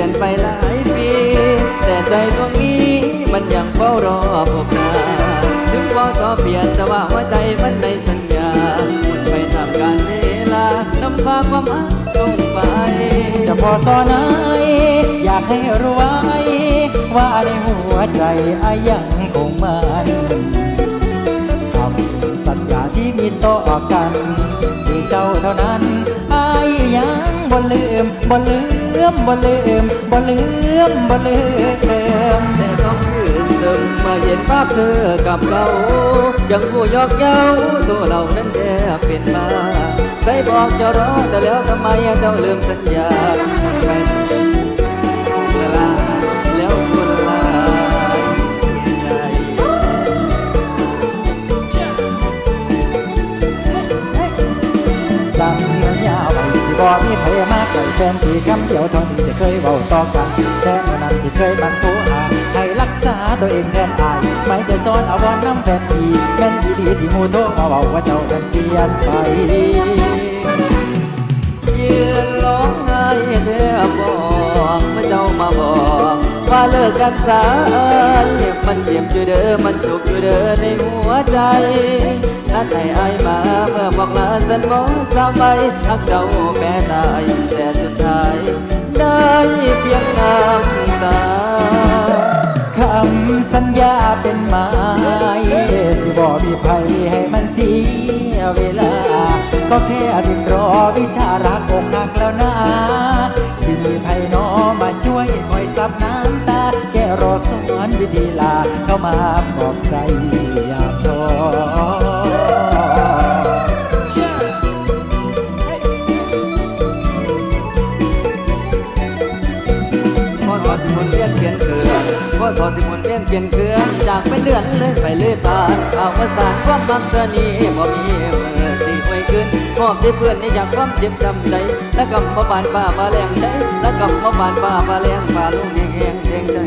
กันไปหลายปี แต่ใจดวงนี้ มันยังเฝ้ารอพบนาถึงว่าต่อเปลี่ยนแต่ว่าหัวใจมันในสัญญามันไปตามกาลเวลานำพาความรักส่งไป จะพอสอนไหนอยากให้รู้ไว้ ว่าในหัวใจอายังคงมันคำสัญญาที่มีต่อกันที่เจ้าเท่านั้น บ่ลืมบ่ลืมบ่ลืมบ่ลืมบ่ลืมแต่ต้องคืนเติมมาเห็นภาพเธอกับเรายังผู้ยอกเย้าตัวเรานั้นแทบเป็นบ้าใครบอกจะรอแต่แล้วทำไมเจ้าลืมสัญญาไปเวลาแล้วคนลาใจสัญญาไว้สิ บ่มีใครมาไกลแฟนที่คำเดียวเท่านี้จะเคยเว้าต่อกันแต่เมื่อนั้นที่เคยบังคับหาให้รักษาตัวเองแทนอายไม่จะซ้อนเอาวอนน้ำแฟนอีแม่นอีดีที่มูโทมาเว้าว่าเจ้านั้นเปลี่ยนไปยืนร้องไห้แทบบอกเมื่อเจ้ามาบอกว่าเลิกกันสายมันเจ็บอยู่เด้อมันจุกอยู่เด้อในหัวใจนัดใสันมองสามใบทักเจ้าแม่ตายแต่สุดท้าย ได้เพียงน้ำตาคำสัญญาเป็นไม้สิบอกมีภัยให้มันเสียเวลา ก็แค่บินรอวิชารักอกหักแล้วนะสิมีภัยน้อมาช่วยคอยซับน้ำตา แค่รอสอนวิธีลาเข้ามาปลอบใจอยากทอ สอสิมุนเวียนเปลี่ยนเกินพอสอสิมุนเวียนเปลี่ยนเกินจากเป็นเดือนเลยไปเลยตาเอาวสานความรักเสนีบ่มีเมื่อสิไม่ขึ้นมอบให้เพื่อนในอยากความเจ็บจำใจและกำมาบานป่ามาแรงใจและกำมาบานป่ามาแรงป่าลุงแหงแหงใจ